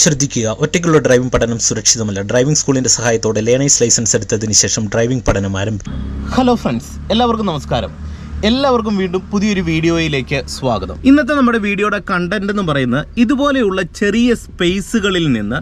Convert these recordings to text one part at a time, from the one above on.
ശ്രദ്ധിക്കുക. ഒറ്റയ്ക്കുള്ള ഡ്രൈവിംഗ് പഠനം സുരക്ഷിതമല്ല. ഡ്രൈവിംഗ് സ്കൂളിന്റെ സഹായത്തോടെ ലേണേഴ്സ് ലൈസൻസ് എടുത്തതിന് ശേഷം ഡ്രൈവിംഗ് പഠനം ആരംഭിക്കും ഹലോ ഫ്രണ്ട്സ് എല്ലാവർക്കും നമസ്കാരം. എല്ലാവർക്കും വീണ്ടും പുതിയൊരു വീഡിയോയിലേക്ക് സ്വാഗതം. ഇന്നത്തെ നമ്മുടെ വീഡിയോയുടെ കണ്ടന്റ് എന്ന് പറയുന്നത് ഇതുപോലെയുള്ള ചെറിയ സ്പേസുകളിൽ നിന്ന്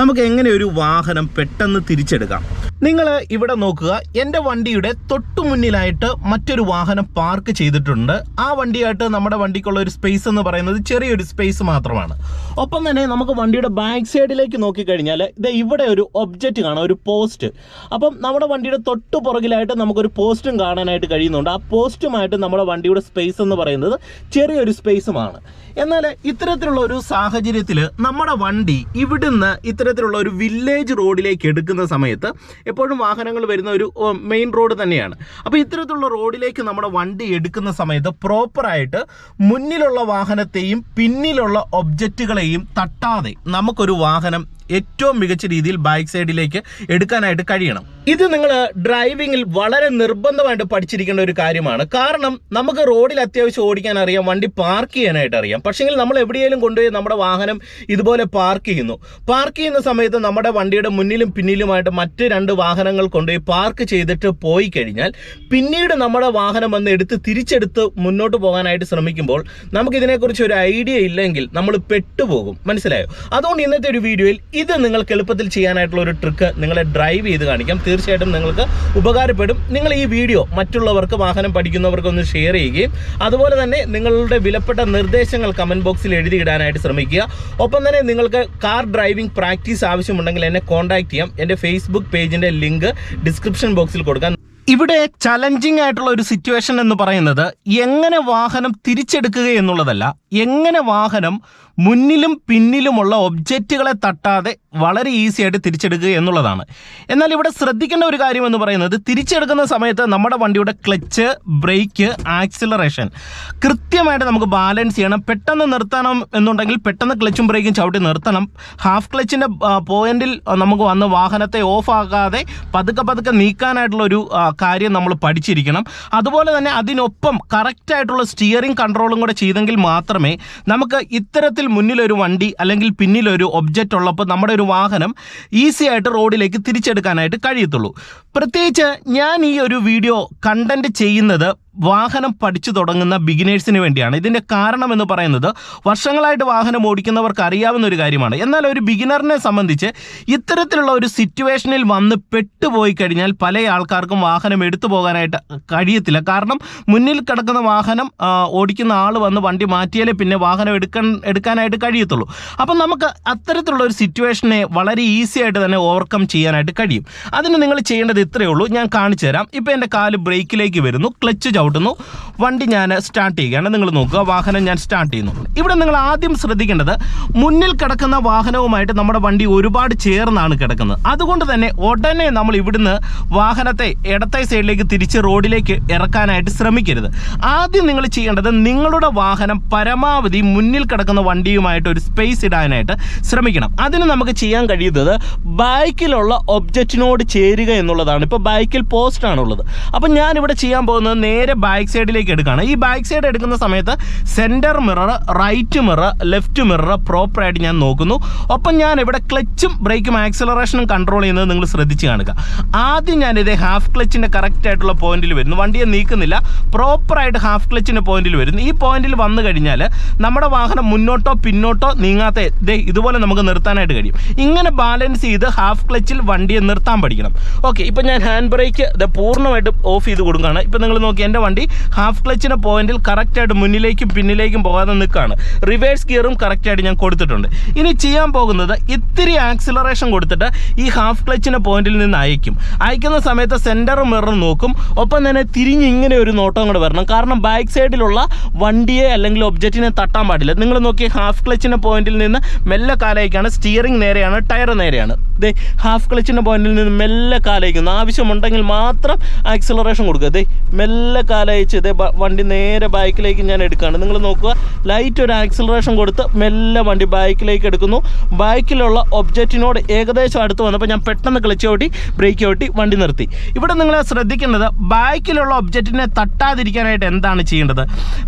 നമുക്ക് എങ്ങനെ ഒരു വാഹനം പെട്ടെന്ന് തിരിച്ചെടുക്കാം. നിങ്ങൾ ഇവിടെ നോക്കുക എന്റെ വണ്ടിയുടെ തൊട്ടു മുന്നിലായിട്ട് മറ്റൊരു വാഹനം പാർക്ക് ചെയ്തിട്ടുണ്ട്. ആ വണ്ടിയായിട്ട് നമ്മുടെ വണ്ടിക്കുള്ള ഒരു സ്പേസ് എന്ന് പറയുന്നത് ചെറിയൊരു സ്പേസ് മാത്രമാണ്. ഒപ്പം തന്നെ നമുക്ക് വണ്ടിയുടെ ബാക്ക് സൈഡിലേക്ക് നോക്കിക്കഴിഞ്ഞാൽ ഇത് ഇവിടെ ഒരു ഒബ്ജക്റ്റ് കാണാം ഒരു പോസ്റ്റ് അപ്പം നമ്മുടെ വണ്ടിയുടെ തൊട്ടു പുറകിലായിട്ട് നമുക്കൊരു പോസ്റ്റും കാണാനായിട്ട് കഴിയുന്നുണ്ട്. ആ പോസ്റ്റുമായിട്ട് നമ്മുടെ വണ്ടിയുടെ സ്പേസ് എന്ന് പറയുന്നത് ചെറിയൊരു സ്പേസുമാണ് എന്നാൽ ഇത്തരത്തിലുള്ള ഒരു സാഹചര്യത്തിൽ നമ്മുടെ വണ്ടി ഇവിടുന്ന് ഇത്തരത്തിലുള്ള ഒരു വില്ലേജ് റോഡിലേക്ക് എടുക്കുന്ന സമയത്ത് എപ്പോഴും വാഹനങ്ങൾ വരുന്ന ഒരു മെയിൻ റോഡ് തന്നെയാണ്. അപ്പോൾ ഇത്തരത്തിലുള്ള റോഡിലേക്ക് നമ്മുടെ വണ്ടി എടുക്കുന്ന സമയത്ത് പ്രോപ്പറായിട്ട് മുന്നിലുള്ള വാഹനത്തെയും പിന്നിലുള്ള ഒബ്ജക്റ്റുകളെയും തട്ടാതെ നമുക്കൊരു വാഹനം ഏറ്റവും മികച്ച രീതിയിൽ ബൈക്ക് സൈഡിലേക്ക് എടുക്കാനായിട്ട് കഴിയണം. ഇത് നിങ്ങൾ ഡ്രൈവിംഗിൽ വളരെ നിർബന്ധമായിട്ട് പഠിച്ചിരിക്കേണ്ട ഒരു കാര്യമാണ്. കാരണം നമുക്ക് റോഡിൽ അത്യാവശ്യം ഓടിക്കാൻ അറിയാം വണ്ടി പാർക്ക് ചെയ്യാനായിട്ട് അറിയാം. പക്ഷേങ്കിൽ നമ്മൾ എവിടെയെങ്കിലും കൊണ്ടുപോയി നമ്മുടെ വാഹനം ഇതുപോലെ പാർക്ക് ചെയ്യുന്നു. പാർക്ക് ചെയ്യുന്ന സമയത്ത് നമ്മുടെ വണ്ടിയുടെ മുന്നിലും പിന്നിലുമായിട്ട് മറ്റ് രണ്ട് വാഹനങ്ങൾ കൊണ്ടുപോയി പാർക്ക് ചെയ്തിട്ട് പോയി കഴിഞ്ഞാൽ പിന്നീട് നമ്മുടെ വാഹനം വന്ന് എടുത്ത് തിരിച്ചെടുത്ത് മുന്നോട്ട് പോകാനായിട്ട് ശ്രമിക്കുമ്പോൾ നമുക്കിതിനെക്കുറിച്ച് ഒരു ഐഡിയ ഇല്ലെങ്കിൽ നമ്മൾ പെട്ടുപോകും. മനസ്സിലായോ? അതുകൊണ്ട് ഇന്നത്തെ ഒരു വീഡിയോയിൽ ഇത് നിങ്ങൾക്ക് എളുപ്പത്തിൽ ചെയ്യാനായിട്ടുള്ള ഒരു ട്രിക്ക് നിങ്ങളെ ഡ്രൈവ് ചെയ്ത് കാണിക്കാം. തീർച്ചയായിട്ടും നിങ്ങൾക്ക് ഉപകാരപ്പെടും. നിങ്ങൾ ഈ വീഡിയോ മറ്റുള്ളവർക്ക് വാഹനം പഠിക്കുന്നവർക്ക് ഒന്ന് ഷെയർ ചെയ്യുകയും അതുപോലെ തന്നെ നിങ്ങളുടെ വിലപ്പെട്ട നിർദ്ദേശങ്ങൾ കമന്റ് ബോക്സിൽ എഴുതി എഴുതിയിടാനായിട്ട് ശ്രമിക്കുക. ഒപ്പം തന്നെ നിങ്ങൾക്ക് കാർ ഡ്രൈവിംഗ് പ്രാക്ടീസ് ആവശ്യമുണ്ടെങ്കിൽ എന്നെ കോൺടാക്ട് ചെയ്യാം. എന്റെ ഫേസ്ബുക്ക് പേജിന്റെ ലിങ്ക് ഡിസ്ക്രിപ്ഷൻ ബോക്സിൽ കൊടുക്കാം. ഇവിടെ ചലഞ്ചിങ് ആയിട്ടുള്ള ഒരു സിറ്റുവേഷൻ എന്ന് പറയുന്നത് എങ്ങനെ വാഹനം തിരിച്ചെടുക്കുക എന്നുള്ളതല്ല എങ്ങനെ വാഹനം മുന്നിലും പിന്നിലുമുള്ള ഒബ്ജക്റ്റുകളെ തട്ടാതെ വളരെ ഈസി ആയിട്ട് തിരിച്ചെടുക്കുക എന്നുള്ളതാണ്. എന്നാൽ ഇവിടെ ശ്രദ്ധിക്കേണ്ട ഒരു കാര്യം എന്ന് പറയുന്നത് തിരിച്ചെടുക്കുന്ന സമയത്ത് നമ്മുടെ വണ്ടിയുടെ ക്ലച്ച് ബ്രേക്ക് ആക്സിലറേഷൻ കൃത്യമായിട്ട് നമുക്ക് ബാലൻസ് ചെയ്യണം. പെട്ടെന്ന് നിർത്തണം എന്നുണ്ടെങ്കിൽ പെട്ടെന്ന് ക്ലച്ചും ബ്രേക്കും ചവിട്ടി നിർത്തണം. ഹാഫ് ക്ലച്ചിന്റെ പോയിന്റിൽ നമുക്ക് വന്ന് വാഹനത്തെ ഓഫ് ആക്കാതെ പതുക്കെ പതുക്കെ നീക്കാനായിട്ടുള്ള ഒരു കാര്യം നമ്മൾ പഠിച്ചിരിക്കണം. അതുപോലെ തന്നെ അതിനൊപ്പം കറക്റ്റായിട്ടുള്ള സ്റ്റിയറിംഗ് കൺട്രോളും കൂടെ ചെയ്തെങ്കിൽ മാത്രമേ നമുക്ക് ഇത്തരത്തിൽ മുന്നിലൊരു വണ്ടി അല്ലെങ്കിൽ പിന്നിലൊരു ഒബ്ജക്റ്റ് ഉള്ളപ്പോൾ നമ്മുടെ ഒരു വാഹനം ഈസി ആയിട്ട് റോഡിലേക്ക് തിരിച്ചെടുക്കാനായിട്ട് കഴിയത്തുള്ളൂ. പ്രത്യേകിച്ച് ഞാൻ ഈ ഒരു വീഡിയോ കണ്ടന്റ് ചെയ്യുന്നത് വാഹനം പഠിച്ചു തുടങ്ങുന്ന ബിഗിനേഴ്സിന് വേണ്ടിയാണ്. ഇതിന്റെ കാരണം എന്ന് പറയുന്നത് വർഷങ്ങളായിട്ട് വാഹനം ഓടിക്കുന്നവർക്ക് അറിയാവുന്ന ഒരു കാര്യമാണ്. എന്നാൽ ഒരു ബിഗിനറിനെ സംബന്ധിച്ച് ഇത്തരത്തിലുള്ള ഒരു സിറ്റുവേഷനിൽ വന്ന് പെട്ടുപോയി കഴിഞ്ഞാൽ പല ആൾക്കാർക്കും വാഹനം എടുത്തു പോകാനായിട്ട് കഴിയത്തില്ല. കാരണം മുന്നിൽ കിടക്കുന്ന വാഹനം ഓടിക്കുന്ന ആൾ വന്ന് വണ്ടി മാറ്റിയാലേ പിന്നെ വാഹനം എടുക്കാൻ എടുക്കാൻ എടുക്കാനായിട്ട് കഴിയത്തുള്ളൂ. അപ്പം നമുക്ക് അത്തരത്തിലുള്ള ഒരു സിറ്റുവേഷനെ വളരെ ഈസി ആയിട്ട് തന്നെ ഓവർകം ചെയ്യാനായിട്ട് കഴിയും. അതിന് നിങ്ങൾ ചെയ്യേണ്ടത് ഇത്രയേ ഉള്ളൂ. ഞാൻ കാണിച്ചു തരാം. ഇപ്പോൾ എന്റെ കാൽ ബ്രേക്കിലേക്ക് വരുന്നു. ക്ലച്ച് ചവിട്ടുന്നു. വണ്ടി ഞാൻ സ്റ്റാർട്ട് ചെയ്യുകയാണ്. നിങ്ങൾ നോക്കുക. വാഹനം ഞാൻ സ്റ്റാർട്ട് ചെയ്യുന്നു. ഇവിടെ നിങ്ങൾ ആദ്യം ശ്രദ്ധിക്കേണ്ടത് മുന്നിൽ കിടക്കുന്ന വാഹനവുമായിട്ട് നമ്മുടെ വണ്ടി ഒരുപാട് ചേർന്നാണ് കിടക്കുന്നത്. അതുകൊണ്ട് തന്നെ ഉടനെ നമ്മൾ ഇവിടുന്ന് വാഹനത്തെ ഇടത്തെ സൈഡിലേക്ക് തിരിച്ച് റോഡിലേക്ക് ഇറക്കാനായിട്ട് ശ്രമിക്കരുത്. ആദ്യം നിങ്ങൾ ചെയ്യേണ്ടത് നിങ്ങളുടെ വാഹനം പരമാവധി മുന്നിൽ കിടക്കുന്ന വണ്ടിയുമായിട്ട് ഒരു സ്പേസ് ഇടാനായിട്ട് ശ്രമിക്കണം. അതിന് നമുക്ക് ചെയ്യാൻ കഴിയുന്നത് ബൈക്കിലുള്ള ഒബ്ജക്റ്റിനോട് ചേരുക എന്നുള്ളതാണ്. ഇപ്പോൾ ബൈക്കിൽ പോസ്റ്റ് ആണുള്ളത്. ഞാൻ ഇവിടെ ചെയ്യാൻ പോകുന്നത് നേരെ ബാക്ക് സൈഡിലേക്ക് എടുക്കുകയാണ് ഈ ബാക്ക് സൈഡ് എടുക്കുന്ന സമയത്ത് centre mirror right mirror left mirror പ്രോപ്പറായിട്ട് ഞാൻ നോക്കുന്നു. ഒപ്പം ഞാൻ ഇവിടെ ക്ലച്ചും ബ്രേക്കും ആക്സലറേഷനും കൺട്രോൾ ചെയ്യുന്നത് നിങ്ങൾ ശ്രദ്ധിച്ച് കാണുക. ആദ്യം ഞാൻ ഇതേ ഹാഫ് ക്ലച്ചിന്റെ കറക്റ്റ് ആയിട്ടുള്ള പോയിന്റിൽ വരുന്നു. വണ്ടിയെ നീക്കുന്നില്ല. പ്രോപ്പറായിട്ട് ഹാഫ് ക്ലച്ചിന്റെ പോയിന്റിൽ വരുന്നു. ഈ പോയിന്റിൽ വന്നു കഴിഞ്ഞാൽ നമ്മുടെ വാഹനം മുന്നോട്ടോ പിന്നോട്ടോ നീങ്ങാത്ത ഇതുപോലെ നമുക്ക് നിർത്താനായിട്ട് കഴിയും. ഇങ്ങനെ ബാലൻസ് ചെയ്ത് ഹാഫ് ക്ലച്ചിൽ വണ്ടിയെ നിർത്താൻ പഠിക്കണം. ഓക്കെ ഇപ്പം ഞാൻ ഹാൻഡ് ബ്രേക്ക് ഇത് പൂർണമായിട്ട് ഓഫ് ചെയ്ത് കൊടുക്കുകയാണ്. ഇപ്പം നിങ്ങൾ നോക്കി എന്റെ വണ്ടി ഹാഫ് ക്ലച്ചിന്റെ പോയിന്റിൽ കറക്റ്റായിട്ട് മുന്നിലേക്കും പിന്നിലേക്കും പോകാതെ നിൽക്കുകയാണ്. റിവേഴ്സ് ഗിയറും കറക്റ്റായിട്ട് ഞാൻ കൊടുത്തിട്ടുണ്ട്. ഇനി ചെയ്യാൻ പോകുന്നത് ഇത്തിരി ആക്സിലറേഷൻ കൊടുത്തിട്ട് ഈ ഹാഫ് ക്ലച്ചിന്റെ പോയിന്റിൽ നിന്ന് അയക്കും. അയക്കുന്ന സമയത്ത് സെന്ററും മിറർ നോക്കും. ഒപ്പം തന്നെ തിരിഞ്ഞ് ഇങ്ങനെ ഒരു നോട്ടം കൂടെ വരണം. കാരണം ബാക്ക് സൈഡിലുള്ള വണ്ടിയെ അല്ലെങ്കിൽ ഒബ്ജക്റ്റിനെ തട്ടാൻ പാടില്ല. നിങ്ങൾ നോക്കി ഹാഫ് ക്ലച്ചിന്റെ പോയിന്റിൽ നിന്ന് മെല്ലെ കാലയ്ക്കാണ്. സ്റ്റിയറിംഗ് നേരെയാണ് ടയർ നേരെയാണ്. ദേ ഹാഫ് ക്ലച്ചിന്റെ പോയിന്റിൽ നിന്ന് മെല്ലെ കാലയ്ക്കുന്നു. ആവശ്യമുണ്ടെങ്കിൽ മാത്രം ആക്സിലറേഷൻ കൊടുക്കുക. ദേ മെല്ലെ കാലയച്ച് ഇതേ വണ്ടി നേരെ ബൈക്കിലേക്ക് ഞാൻ എടുക്കുകയാണ് നിങ്ങൾ നോക്കുക ലൈറ്റ് ഒരു ആക്സിലറേഷൻ കൊടുത്ത് മെല്ലെ വണ്ടി ബൈക്കിലേക്ക് എടുക്കുന്നു. ബൈക്കിലുള്ള ഒബ്ജക്റ്റിനോട് ഏകദേശം അടുത്ത് വന്നപ്പോൾ ഞാൻ പെട്ടെന്ന് ക്ലച്ച് ഓട്ടി ബ്രേക്ക് ഓട്ടി വണ്ടി നിർത്തി. ഇവിടെ നിങ്ങൾ ശ്രദ്ധിക്കേണ്ടത് ബൈക്കിലുള്ള ഒബ്ജക്റ്റിനെ തട്ടാതിരിക്കാനായിട്ട് എന്താണ് ചെയ്യേണ്ടത്?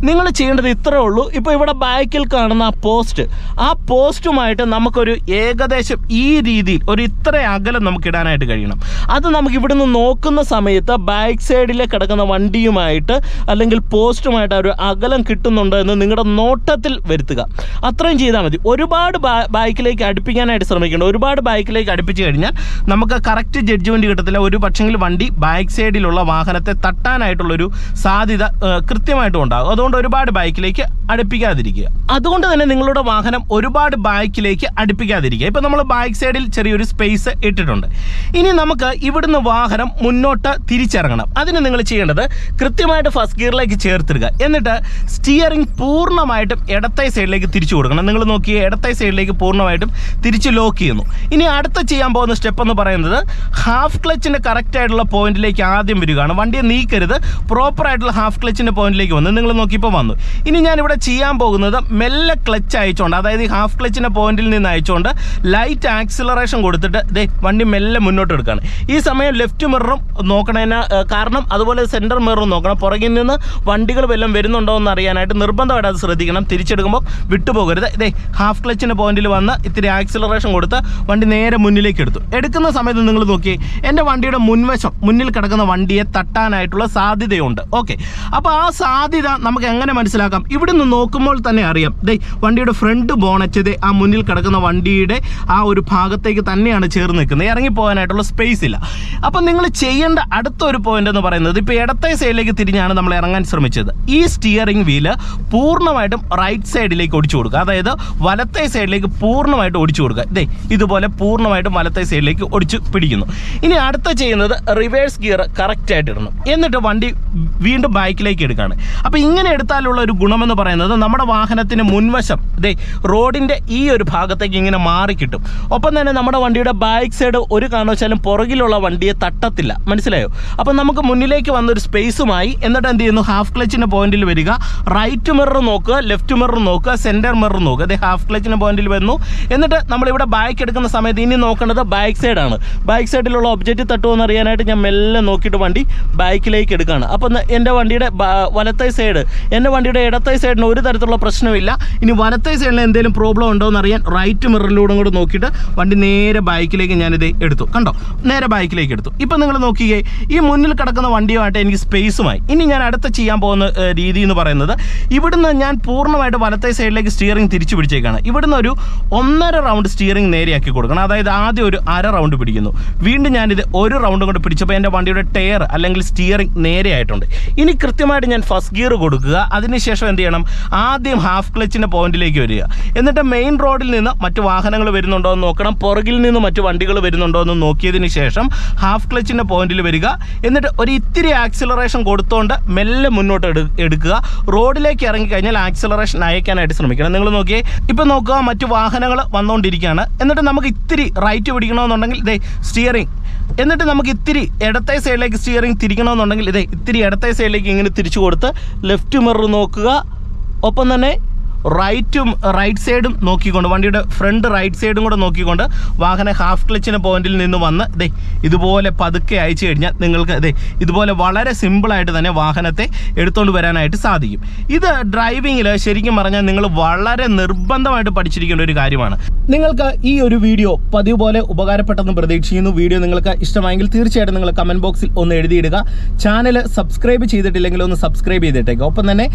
നിങ്ങൾ ചെയ്യേണ്ടത് ഇത്രേ ഉള്ളൂ. ഇപ്പോൾ ഇവിടെ ബൈക്കിൽ കാണുന്ന ആ പോസ്റ്റ്. ആ പോസ്റ്റുമായിട്ട് നമുക്കൊരു ഏകദേശം ഈ രീതിയിൽ ഒരു ഇത്ര അകലം നമുക്ക് ഇടാനായിട്ട് കഴിയണം. അത് നമുക്ക് ഇവിടുന്ന് നോക്കുന്ന സമയത്ത് ബാക്ക് സൈഡിൽ കിടക്കുന്ന വണ്ടിയുമായിട്ട് അല്ലെങ്കിൽ പോസ്റ്റുമായിട്ട് ഒരു അകലം കിട്ടുന്നുണ്ടോ എന്ന് നിങ്ങളുടെ നോട്ടത്തിൽ വരുത്തുക. അത്രയും ചെയ്താൽ മതി. ഒരുപാട് ബൈക്കിലേക്ക് അടുപ്പിക്കാനായിട്ട് ശ്രമിക്കേണ്ട ഒരുപാട് ബൈക്കിലേക്ക് അടുപ്പിച്ച് കഴിഞ്ഞാൽ നമുക്ക് കറക്റ്റ് ജഡ്ജ്മെന്റ് കിട്ടത്തില്ല. ഒരു പക്ഷെങ്കിൽ വണ്ടി ബാക്ക് സൈഡിലുള്ള വാഹനത്തെ തട്ടാനായിട്ടുള്ളൊരു സാധ്യത കൃത്യമായിട്ടും ഉണ്ടാകും. അതുകൊണ്ട് ഒരുപാട് ബാക്കിലേക്ക് അടുപ്പിക്കാതിരിക്കുക. അതുകൊണ്ട് തന്നെ നിങ്ങളുടെ വാഹനം ഒരുപാട് ബാക്കിലേക്ക് അടുപ്പിക്കാതിരിക്കുക. ഇപ്പം നമ്മൾ ബാക്ക് സൈഡിൽ ചെറിയൊരു സ്പേസ് ഇട്ടിട്ടുണ്ട്. ഇനി നമുക്ക് ഇവിടുന്ന് വാഹനം മുന്നോട്ട് തിരിച്ചിറങ്ങണം. അതിന് നിങ്ങൾ ചെയ്യേണ്ടത് കൃത്യമായിട്ട് ഫസ്റ്റ് ഗിയറിലേക്ക് ചേർത്തിടുക. എന്നിട്ട് സ്റ്റിയറിംഗ് പൂർണമായിട്ടും ഇടത്തെ സൈഡിലേക്ക് തിരിച്ചു കൊടുക്കണം. നിങ്ങൾ നോക്കിയേ ഇടത്തെ സൈഡിലേക്ക് പൂർണമായിട്ടും തിരിച്ച് ലോക്ക് ചെയ്യുന്നു. ഇനി അടുത്ത ചെയ്യാൻ പോകുന്ന സ്റ്റെപ്പ് എന്ന് പറയുന്നത് ഹാഫ് ക്ലച്ചിന്റെ കറക്റ്റ് ആയിട്ടുള്ള പോയിന്റിലേക്ക് ആദ്യം വരികയാണ്. വണ്ടിയെ നീക്കരുത്. പ്രോപ്പർ ആയിട്ടുള്ള ഹാഫ് ക്ലച്ചിന്റെ പോയിന്റിലേക്ക് വന്ന്. നിങ്ങൾ നോക്കിയപ്പോൾ വന്നു. ഇനി ഞാൻ ഇവിടെ ചെയ്യാൻ പോകുന്നത് മെല്ലെ ക്ലച്ച് അയച്ചുകൊണ്ട് അതായത് ഈ ഹാഫ് ക്ലച്ചിന്റെ പോയിന്റിൽ നിന്ന് അയച്ചുകൊണ്ട് ലൈറ്റ് ആക്സിലറേഷൻ കൊടുത്തിട്ട് ദേ വണ്ടി മെല്ലെ മുന്നോട്ട് എടുക്കുകയാണ് ഈ സമയം ലെഫ്റ്റ് മിററും നോക്കണതിന് കാരണം അതുപോലെ സെന്റർ മിററും നോക്കണം. പുറകിൽ നിന്ന് വണ്ടികൾ വല്ലതും വരുന്നുണ്ടോ എന്ന് അറിയാനായിട്ട് നിർബന്ധമായിട്ട് അത് ശ്രദ്ധിക്കണം. തിരിച്ചെടുക്കുമ്പോൾ വിട്ടുപോകരുത്. ഇതേ ഹാഫ് ക്ലച്ചിന്റെ പോയിന്റിൽ വന്ന് ഇത്തിരി ആക്സിലറേഷൻ കൊടുത്ത് വണ്ടി നേരെ മുന്നിലേക്ക് എടുത്തു. എടുക്കുന്ന സമയത്ത് നിങ്ങൾ നോക്കി എന്റെ വണ്ടിയുടെ മുൻവശം മുന്നിൽ കിടക്കുന്ന വണ്ടിയെ തട്ടാനായിട്ടുള്ള സാധ്യതയുണ്ട്. ഓക്കെ. അപ്പോൾ ആ സാധ്യത നമുക്ക് എങ്ങനെ മനസ്സിലാക്കാം? നോക്കുമ്പോൾ തന്നെ അറിയാം. ദേ വണ്ടിയുടെ ഫ്രണ്ട് ബോണറ്റ് ആ മുന്നിൽ കിടക്കുന്ന വണ്ടിയുടെ ആ ഒരു ഭാഗത്തേക്ക് തന്നെയാണ് ചേർന്ന് നിൽക്കുന്നത്. ഇറങ്ങിപ്പോകാനായിട്ടുള്ള സ്പേസ് ഇല്ല. അപ്പം നിങ്ങൾ ചെയ്യേണ്ട അടുത്ത ഒരു പോയിന്റ് എന്ന് പറയുന്നത് ഇപ്പോൾ ഇടത്തെ സൈഡിലേക്ക് തിരിഞ്ഞാണ് നമ്മൾ ഇറങ്ങാൻ ശ്രമിച്ചത്. ഈ സ്റ്റിയറിംഗ് വീൽ പൂർണമായിട്ടും റൈറ്റ് സൈഡിലേക്ക് ഓടിച്ചു കൊടുക്കുക. അതായത് വലത്തെ സൈഡിലേക്ക് പൂർണമായിട്ട് ഓടിച്ചു കൊടുക്കുക. ഇതേ ഇതുപോലെ പൂർണമായിട്ടും വലത്തെ സൈഡിലേക്ക് ഒടിച്ച് പിടിക്കുന്നു. ഇനി അടുത്ത ചെയ്യുന്നത് റിവേഴ്സ് ഗിയർ കറക്റ്റായിട്ട് ഇടണം. എന്നിട്ട് വണ്ടി വീണ്ടും ബാക്കിലേക്ക് എടുക്കുകയാണ്. അപ്പോൾ ഇങ്ങനെ എടുത്താലുള്ള ഒരു ഗുണമെന്ന് പറയുന്നത് നമ്മുടെ വാഹനത്തിന് മുൻവശം ഇതേ റോഡിന്റെ ഈ ഒരു ഭാഗത്തേക്ക് ഇങ്ങനെ മാറിക്കിട്ടും ഒപ്പം തന്നെ നമ്മുടെ വണ്ടിയുടെ ബാക്ക് സൈഡ് ഒരു കാരണവശാലും പുറകിലുള്ള വണ്ടിയെ തട്ടത്തില്ല. മനസ്സിലായോ? അപ്പം നമുക്ക് മുന്നിലേക്ക് വന്നൊരു സ്പേസുമായി എന്നിട്ട് എന്ത് ചെയ്യുന്നു? ഹാഫ് ക്ലച്ചിന്റെ പോയിന്റിൽ വരിക. റൈറ്റ് മിറർ നോക്കുക ലെഫ്റ്റ് മിറർ നോക്കുക സെന്റർ മിറർ നോക്കുക. അതെ ഹാഫ് ക്ലച്ചിന്റെ പോയിന്റിൽ വന്നു. എന്നിട്ട് നമ്മളിവിടെ ബാക്ക് എടുക്കുന്ന സമയത്ത് ഇനി നോക്കേണ്ടത് ബാക്ക് സൈഡാണ് ബാക്ക് സൈഡിലുള്ള ഒബ്ജക്റ്റ് തട്ടുമെന്ന് അറിയാനായിട്ട് ഞാൻ മെല്ലെ നോക്കിയിട്ട് വണ്ടി ബാക്കിലേക്ക് എടുക്കുകയാണ്. അപ്പം എന്റെ വണ്ടിയുടെ വലത്തെ സൈഡ് എന്റെ വണ്ടിയുടെ ഇടത്തെ സൈഡിന് ഒരു തരത്തിലുള്ള പ്രശ്നമില്ല. ഇനി വലത്തെ സൈഡിൽ എന്തെങ്കിലും പ്രോബ്ലം ഉണ്ടോ എന്ന് അറിയാൻ റൈറ്റ് മിററിലൂടെ കൂടെ നോക്കിയിട്ട് വണ്ടി നേരെ ബാക്കിലേക്ക് ഞാനിത് എടുത്തു. കണ്ടോ? നേരെ ബാക്കിലേക്ക് എടുത്തു. ഇപ്പം നിങ്ങൾ നോക്കിയേ ഈ മുന്നിൽ കിടക്കുന്ന വണ്ടിയുമായിട്ട് എനിക്ക് സ്പേസുമായി ഇനി ഞാൻ അടുത്ത ചെയ്യാൻ പോകുന്ന രീതി എന്ന് പറയുന്നത് ഇവിടുന്ന് ഞാൻ പൂർണമായിട്ട് വലത്തെ സൈഡിലേക്ക് സ്റ്റിയറിംഗ് തിരിച്ചു പിടിച്ചേക്കാണ്. ഇവിടുന്ന് ഒരു ഒന്നര റൗണ്ട് സ്റ്റിയറിംഗ് നേരെയാക്കി കൊടുക്കണം. അതായത് ആദ്യം ഒരു അര റൗണ്ട് പിടിക്കുന്നു. വീണ്ടും ഞാനിത് ഒരു റൗണ്ട് കൊണ്ട് പിടിച്ചപ്പോൾ എന്റെ വണ്ടിയുടെ ടയർ അല്ലെങ്കിൽ സ്റ്റിയറിംഗ് നേരെയായിട്ടുണ്ട്. ഇനി കൃത്യമായിട്ട് ഞാൻ ഫസ്റ്റ് ഗിയർ കൊടുക്കുക. അതിനുശേഷം എന്ത് ചെയ്യണം? ആദ്യം ഹാഫ് ക്ലച്ചിന്റെ പോയിന്റിലേക്ക് വരിക. എന്നിട്ട് മെയിൻ റോഡിൽ നിന്ന് മറ്റു വാഹനങ്ങൾ വരുന്നുണ്ടോ എന്ന് നോക്കണം. പുറകിൽ നിന്ന് മറ്റു വണ്ടികൾ വരുന്നുണ്ടോ എന്ന് നോക്കിയതിന് ശേഷം ഹാഫ് ക്ലച്ചിന്റെ പോയിന്റിൽ വരിക. എന്നിട്ട് ഒരു ഇത്തിരി ആക്സിലറേഷൻ കൊടുത്തുകൊണ്ട് മെല്ലെ മുന്നോട്ട് എടു എടുക്കുക. റോഡിലേക്ക് ഇറങ്ങി കഴിഞ്ഞാൽ ആക്സിലറേഷൻ അയക്കാനായിട്ട് ശ്രമിക്കണം. നിങ്ങൾ നോക്കിയേ ഇപ്പം നോക്കുക മറ്റു വാഹനങ്ങൾ വന്നുകൊണ്ടിരിക്കുകയാണ് എന്നിട്ട് നമുക്ക് ഇത്തിരി റൈറ്റ് പിടിക്കണമെന്നുണ്ടെങ്കിൽ ഇതേ സ്റ്റിയറിംഗ് എന്നിട്ട് നമുക്ക് ഇത്തിരി ഇടത്തെ സൈഡിലേക്ക് സ്റ്റിയറിംഗ് തിരിക്കണമെന്നുണ്ടെങ്കിൽ ഇതേ ഇത്തിരി ഇടത്തെ സൈഡിലേക്ക് ഇങ്ങനെ തിരിച്ചു കൊടുത്ത് ലെഫ്റ്റ് മിറർ നോക്കുക. ഒപ്പം തന്നെ റൈറ്റും റൈറ്റ് സൈഡും നോക്കിക്കൊണ്ട് വണ്ടിയുടെ ഫ്രണ്ട് റൈറ്റ് സൈഡും കൂടെ നോക്കിക്കൊണ്ട് വാഹനം ഹാഫ് ക്ലച്ചിന് പോയിന്റിൽ നിന്ന് വന്ന് ദേ ഇതുപോലെ പതുക്കെ അയച്ചു കഴിഞ്ഞാൽ നിങ്ങൾക്ക് ദേ ഇതുപോലെ വളരെ സിമ്പിളായിട്ട് തന്നെ വാഹനത്തെ എടുത്തുകൊണ്ട് വരാനായിട്ട് സാധിക്കും. ഇത് ഡ്രൈവിങ്ങിൽ ശരിക്കും പറഞ്ഞാൽ നിങ്ങൾ വളരെ നിർബന്ധമായിട്ട് പഠിച്ചിരിക്കേണ്ട ഒരു കാര്യമാണ്. നിങ്ങൾക്ക് ഈ ഒരു വീഡിയോ പതിവ് പോലെ ഉപകാരപ്പെട്ടെന്ന് പ്രതീക്ഷിക്കുന്നു. വീഡിയോ നിങ്ങൾക്ക് ഇഷ്ടമായെങ്കിൽ തീർച്ചയായിട്ടും നിങ്ങൾ കമന്റ് ബോക്സിൽ ഒന്ന് എഴുതിയിടുക. ചാനൽ സബ്സ്ക്രൈബ് ചെയ്തിട്ടില്ലെങ്കിൽ ഒന്ന് സബ്സ്ക്രൈബ് ചെയ്തിട്ടേക്കുക ഒപ്പം തന്നെ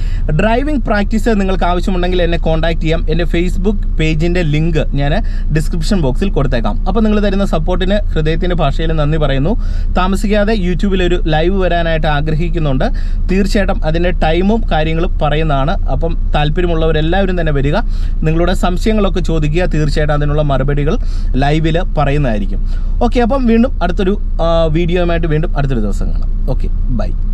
ഡ്രൈവിംഗ് പ്രാക്ടീസ് നിങ്ങൾക്ക് ആവശ്യമുണ്ടെങ്കിൽ എന്നെ കോൺടാക്ട് ചെയ്യാം. എന്റെ ഫേസ്ബുക്ക് പേജിന്റെ ലിങ്ക് ഞാൻ ഡിസ്ക്രിപ്ഷൻ ബോക്സിൽ കൊടുത്തേക്കാം. അപ്പോൾ നിങ്ങൾ തരുന്ന സപ്പോർട്ടിന് ഹൃദയത്തിന്റെ ഭാഷയിൽ നന്ദി പറയുന്നു. താമസിക്കാതെ യൂട്യൂബിൽ ഒരു ലൈവ് വരാനായിട്ട് ആഗ്രഹിക്കുന്നുണ്ട്. തീർച്ചയായിട്ടും അതിന്റെ ടൈമും കാര്യങ്ങളും പറയുന്നതാണ്. അപ്പം താല്പര്യമുള്ളവരെല്ലാവരും തന്നെ വരിക. നിങ്ങളുടെ സംശയങ്ങളൊക്കെ ചോദിക്കുക. തീർച്ചയായിട്ടും അതിനുള്ള മറുപടികൾ ലൈവിൽ പറയുന്നതായിരിക്കും. ഓക്കെ അപ്പം വീണ്ടും അടുത്തൊരു വീഡിയോയുമായിട്ട് വീണ്ടും അടുത്തൊരു ദിവസം കാണാം. Okay bye